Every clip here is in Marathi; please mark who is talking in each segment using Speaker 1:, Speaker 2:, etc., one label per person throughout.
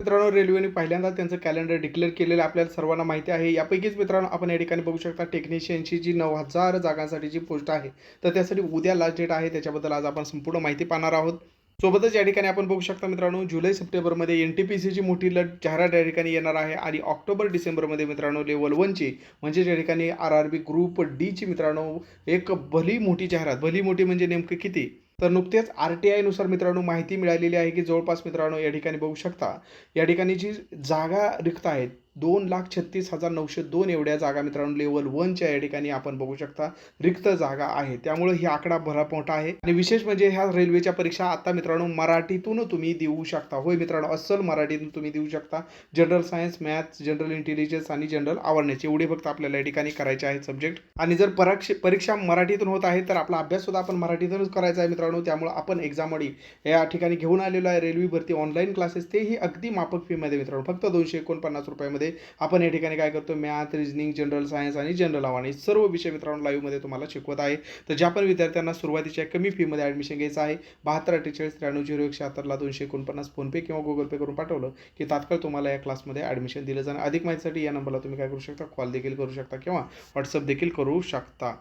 Speaker 1: मित्रांनो रेल्वेने पहिल्यांदा त्यांचं कॅलेंडर डिक्लेअर केलेलं आपल्याला सर्वांना माहिती आहे. यापैकीच मित्रांनो आपण या ठिकाणी बघू शकता टेक्निशियनची जी नऊ हजार जागांसाठी जी पोस्ट आहे तर त्यासाठी उद्या लास्ट डेट आहे. त्याच्याबद्दल आज आपण संपूर्ण माहिती पाहणार आहोत. सोबतच या ठिकाणी आपण बघू शकता मित्रांनो जुलै सप्टेंबरमध्ये एन टी पी सीची मोठी लट जाहिरात या ठिकाणी येणार आहे. आणि ऑक्टोबर डिसेंबरमध्ये मित्रांनो लेवल वनची म्हणजे या ठिकाणी आर आर बी ग्रुप डीची मित्रांनो एक भली मोठी जाहिरात. भली मोठी म्हणजे नेमकं किती? तर नुकतेच आर टी आयनुसार मित्रांनो माहिती मिळालेली आहे की जवळपास मित्रांनो या ठिकाणी बघू शकता. या ठिकाणी जी जागा रिक्त आहेत दोन लाख छत्तीस हजार नऊशे दोन एवढ्या जागा मित्रांनो लेवल वनच्या या ठिकाणी आपण बघू शकता. रिक्त जागा आहे. त्यामुळे ही आकडा भरा मोठा आहे. आणि विशेष म्हणजे ह्या रेल्वेच्या परीक्षा आता मित्रांनो मराठीतून तुम्ही देऊ शकता. होय मित्रांनो अस्सल मराठीतून तुम्ही देऊ शकता. General science maths general intelligence आणि जनरल अवेअरनेस एवढे फक्त आपल्याला या ठिकाणी करायचे आहेत सब्जेक्ट आणि जर परीक्षा परीक्षा मराठीतून होत आहे तर आपला अभ्यास सुद्धा आपण मराठीतूनच करायचा आहे मित्रांनो. त्यामुळे आपण एक्झामडी या ठिकाणी घेऊन आलेलो आहे रेल्वे भरती ऑनलाईन क्लासेस तेही अगदी माफक फीमध्ये मित्रांनो. फक्त दोनशे एकोणपन्नास रुपयामध्ये आपण या ठिकाणी काय करतो मॅथ रिजनिंग जनरल सायन्स आणि जनरल अवेअरनेस सर्व विषय मित्रांनो लाईव्हमध्ये तुम्हाला शिकवत आहे. तर ज्या पण विद्यार्थ्यांना सुरुवातीच्या कमी फीमध्ये ॲडमिशन घ्यायचं आहे बहात्तर अठ्ठेचाळीस त्र्याण्णव झिरो एकशे शहात्तरला दोनशे एकोणपन्नास फोनपे किंवा गुगल पे करून पाठवलं की तात्काळ तुम्हाला या क्लासमध्ये ॲडमिशन दिलं जाणार. अधिक माहितीसाठी या नंबरला तुम्ही काय करू शकता? कॉल देखील करू शकता किंवा व्हॉट्सअप देखील करू शकता.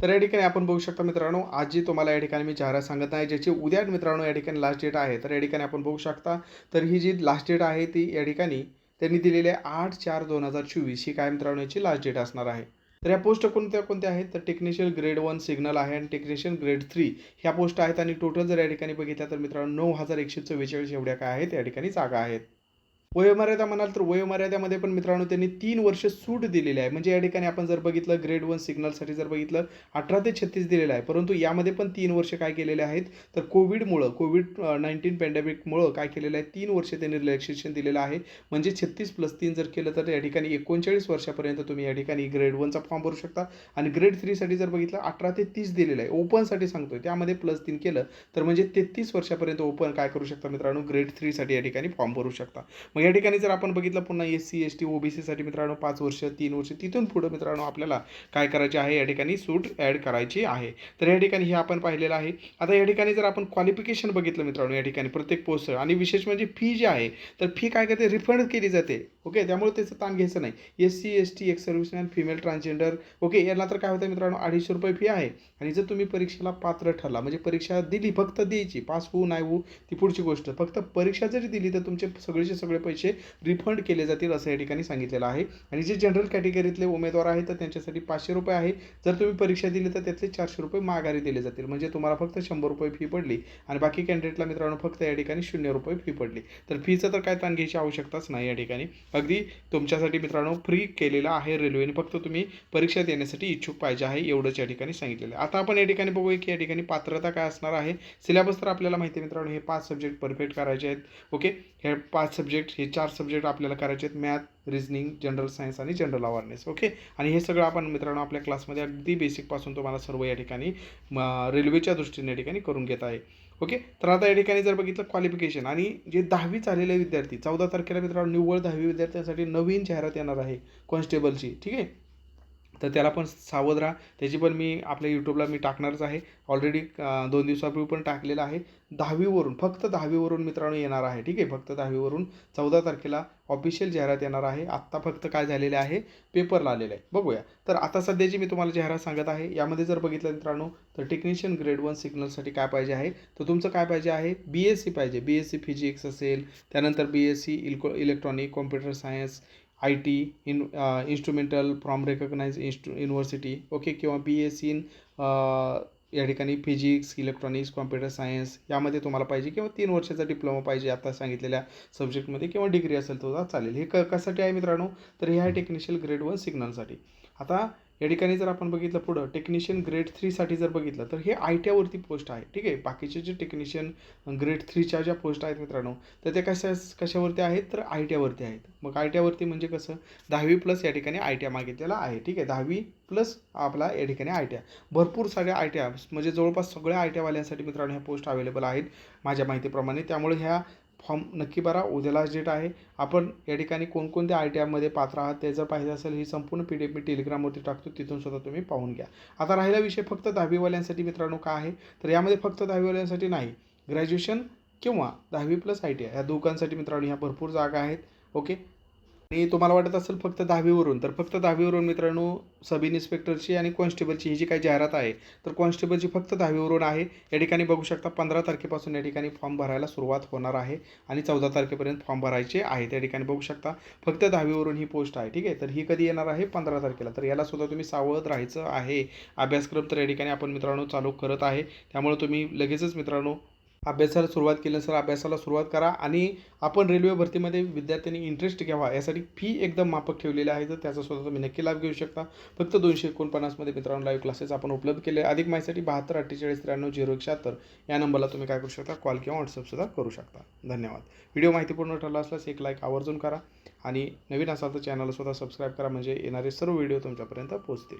Speaker 1: तर या ठिकाणी आपण बघू शकता मित्रांनो आज जी तुम्हाला या ठिकाणी मी जाहिरात सांगत आहे ज्याची उद्या मित्रांनो या ठिकाणी लास्ट डेट आहे तर या ठिकाणी आपण बघू शकता. तर ही जी लास्ट डेट आहे ती या ठिकाणी त्यांनी दिलेले आठ चार दोन हजार चोवीस ही काय राहण्याची लास्ट डेट असणार आहे. तर या पोस्ट कोणत्या कोणत्या आहेत? तर टेक्निशियल ग्रेड वन सिग्नल आहे आणि टेक्निशियन ग्रेड थ्री ह्या पोस्ट आहेत आणि टोटल जर या ठिकाणी बघितल्या तर मित्रांनो नऊ हजार एकशे चव्वेचाळीस एवढ्या काय आहेत? या ठिकाणी जागा आहेत. वयोमर्यादा म्हणाल तर वयोमर्यादामध्ये पण मित्रांनो त्यांनी तीन वर्ष सूट दिलेली आहे. म्हणजे या ठिकाणी आपण जर बघितलं ग्रेड वन सिग्नलसाठी जर बघितलं अठरा ते छत्तीस दिलेलं आहे. परंतु यामध्ये पण तीन वर्ष काय केलेले आहेत? तर कोविडमुळं कोविड नाईन्टीन पॅन्डेमिकमुळं काय केलेलं आहे? तीन वर्ष त्यांनी रिलॅक्सेशन दिलेलं आहे. म्हणजे छत्तीस प्लस तीन जर केलं तर या ठिकाणी एकोणचाळीस वर्षापर्यंत तुम्ही या ठिकाणी ग्रेड वनचा फॉर्म भरू शकता. आणि ग्रेड थ्रीसाठी जर बघितलं अठरा ते तीस दिलेलं आहे. ओपनसाठी सांगतोय. त्यामध्ये प्लस तीन केलं तर म्हणजे तेहतीस वर्षापर्यंत ओपन काय करू शकता मित्रांनो? ग्रेड थ्रीसाठी या ठिकाणी फॉर्म भरू शकता. मग या ठिकाणी जर आपण बघितलं पुन्हा S C S T O B सीसाठी मित्रांनो पाच वर्ष तीन वर्ष तिथून पुढं मित्रांनो आपल्याला काय करायचे आहे? या ठिकाणी सूट ॲड करायची आहे. तर या ठिकाणी हे आपण पाहिलेलं आहे. आता या ठिकाणी जर आपण क्वालिफिकेशन बघितलं मित्रांनो या ठिकाणी प्रत्येक पोस्ट आणि विशेष म्हणजे फी जी आहे तर फी काय करते? रिफंड केली जाते. ओके त्यामुळे त्याचं ताण घ्यायचं नाही. S C S T ex serviceman female transgender okay याला तर काय होतं मित्रांनो? अडीचशे रुपये फी आहे. आणि जर तुम्ही परीक्षेला पात्र ठरला म्हणजे परीक्षा दिली फक्त द्यायची पास होऊ नाही होऊ ती पुढची गोष्ट. फक्त परीक्षा जरी दिली तर तुमचे सगळेचे सगळे पैसे रिफंड केले जातील असं या ठिकाणी सांगितलेलं आहे. आणि जे जनरल कॅटेगरीतले उमेदवार आहेत तर त्यांच्यासाठी पाचशे रुपये आहे. जर तुम्ही परीक्षा दिली तर त्यातले चारशे रुपये माघारी दिले जातील. म्हणजे तुम्हाला फक्त शंभर रुपये फी पडली आणि बाकी कॅन्डिडेटला मित्रांनो फक्त या ठिकाणी शून्य रुपये फी पडली. तर फीचं तर काय ताण घ्यायची आवश्यकताच नाही या ठिकाणी. अगदी तुमच्यासाठी मित्रांनो फ्री केलेला आहे रेल्वेने फक्त तुम्ही परीक्षा देण्यासाठी इच्छुक पाहिजे आहे एवढंच या ठिकाणी सांगितलेलं आहे. आता आपण या ठिकाणी बघूया की या ठिकाणी पात्रता काय असणार आहे. सिलेबस तर आपल्याला माहिती आहे मित्रांनो हे पाच सब्जेक्ट परफेक्ट करायचे आहेत. ओके हे पाच सब्जेक्ट हे चार सब्जेक्ट आपल्याला करायचे आहेत. मॅथ रिजनिंग जनरल सायन्स आणि जनरल अवेअरनेस ओके आणि हे सगळं आपण मित्रांनो आपल्या क्लासमध्ये अगदी बेसिकपासून तुम्हाला सर्व या ठिकाणी रेल्वेच्या दृष्टीने या ठिकाणी करून घेत आहे. ओके तर आता या ठिकाणी जर बघितलं क्वालिफिकेशन आणि जे दहावी झालेले विद्यार्थी चौदा तारखेला मित्रांनो निव्वळ दहावी विद्यार्थ्यांसाठी नवीन जाहिरात येणार आहे. कॉन्स्टेबलची ठीक आहे? तर त्याला पण सावध राहा. त्याची पण मी आपल्या यूट्यूबला मी टाकणारच आहे. ऑलरेडी दोन दिवसापूर्वी पण टाकलेलं आहे. दहावीवरून फक्त दहावीवरून मित्रांनो येणार आहे. ठीक आहे? फक्त दहावीवरून चौदा तारखेला ऑफिशियल जाहिरात येणार आहे. आत्ता फक्त काय झालेलं आहे? पेपरला आलेलं आहे. बघूया. तर आता सध्याची मी तुम्हाला जाहिरात सांगत आहे. यामध्ये जर बघितलं मित्रांनो तर टेक्निशियन ग्रेड वन सिग्नलसाठी काय पाहिजे आहे? तर तुमचं काय पाहिजे आहे? बी एस सी पाहिजे. बी एस सी फिजिक्स असेल त्यानंतर B S C इल्को electronic computer science I T in instrumental from recognize इन्स्ट्रु university okay किंवा बी एस सी इन या ठिकाणी फिजिक्स इलेक्ट्रॉनिक्स कॉम्प्युटर सायन्स यामध्ये तुम्हाला पाहिजे किंवा तीन वर्षाचा डिप्लोमा पाहिजे आता सांगितलेल्या सब्जेक्टमध्ये किंवा डिग्री असेल तर चालेल. हे क कशासाठी आहे मित्रांनो? तर हे आहे टेक्निशियल ग्रेड वन सिग्नलसाठी आता या ठिकाणी जर आपण बघितलं पुढं टेक्निशियन ग्रेड थ्रीसाठी जर बघितलं तर हे आय टीवरती पोस्ट आहे. ठीक आहे? बाकीचे जे टेक्निशियन ग्रेड थ्रीच्या ज्या पोस्ट आहेत मित्रांनो तर ते कशा कशावरती आहेत? तर आय टीवरती आहेत. मग आय टीवरती म्हणजे कसं? दहावी प्लस या ठिकाणी आय टी मागितलेला आहे. ठीक आहे? दहावी प्लस आपला या ठिकाणी आय टी भरपूर साऱ्या आय टी म्हणजे जवळपास सगळ्या आय टीवाल्यांसाठी मित्रांनो ह्या पोस्ट अवेलेबल आहेत माझ्या माहितीप्रमाणे. त्यामुळे ह्या फॉर्म नक्की भरा. उद्या लास्ट डेट आहे. आपण या ठिकाणी कोणकोणत्या आय टी आयमध्ये पात्र आहात ते जर पाहिजे असेल ही संपूर्ण पी डी एफ मी टेलिग्रामवरती टाकतो. तिथून सुद्धा तुम्ही पाहून घ्या. आता राहिला विषय फक्त दहावीवाल्यांसाठी मित्रांनो काय आहे? तर यामध्ये फक्त दहावीवाल्यांसाठी नाही ग्रॅज्युएशन किंवा दहावी प्लस आय टी आय या दोघांसाठी मित्रांनो ह्या भरपूर जागा आहेत. ओके आणि तुम्हाला वाटत असेल फक्त दहावीवरून तर फक्त दहावीवरून मित्रांनो सब इन्स्पेक्टरची आणि कॉन्स्टेबलची ही जी काही जाहिरात आहे तर कॉन्स्टेबलची फक्त दहावीवरून आहे. या ठिकाणी बघू शकता पंधरा तारखेपासून या ठिकाणी फॉर्म भरायला सुरुवात होणार आहे आणि चौदा तारखेपर्यंत फॉर्म भरायचे आहे. त्या ठिकाणी बघू शकता फक्त दहावीवरून ही पोस्ट आहे. ठीक आहे? तर ही कधी येणार आहे? पंधरा तारखेला. तर याला सुद्धा तुम्ही सावध राहायचं आहे. अभ्यासक्रम तर या ठिकाणी आपण मित्रांनो चालू करत आहे. त्यामुळे तुम्ही लगेचच मित्रांनो अभ्यासाला सुरुवात केली नसेल अभ्यासाला सुरुवात करा आणि आपण रेल्वे भरतीमध्ये विद्यार्थ्यांनी इंटरेस्ट घ्यावा. यासाठी फी एकदम माफक ठेवलेली आहे तर त्याचा सुद्धा तुम्ही नक्की लाभ घेऊ शकता. फक्त दोनशे एकोणपन्नासमध्ये मित्रांनो लाईव्ह क्लासेस आपण उपलब्ध केले. अधिक माहितीसाठी बहात्तर अठ्ठेचाळीस त्र्याण्णव झिरो एक शहात्तर या नंबरला तुम्ही काय करू शकता? कॉल किंवा व्हॉट्सअपसुद्धा करू शकता. धन्यवाद. व्हिडिओ माहितीपूर्ण ठरला असल्यास एक लाईक आवर्जून करा आणि नवीन असाल तर चॅनलला सुद्धा सबस्क्राईब करा. म्हणजे येणारे सर्व व्हिडिओ तुमच्यापर्यंत पोहोचतील.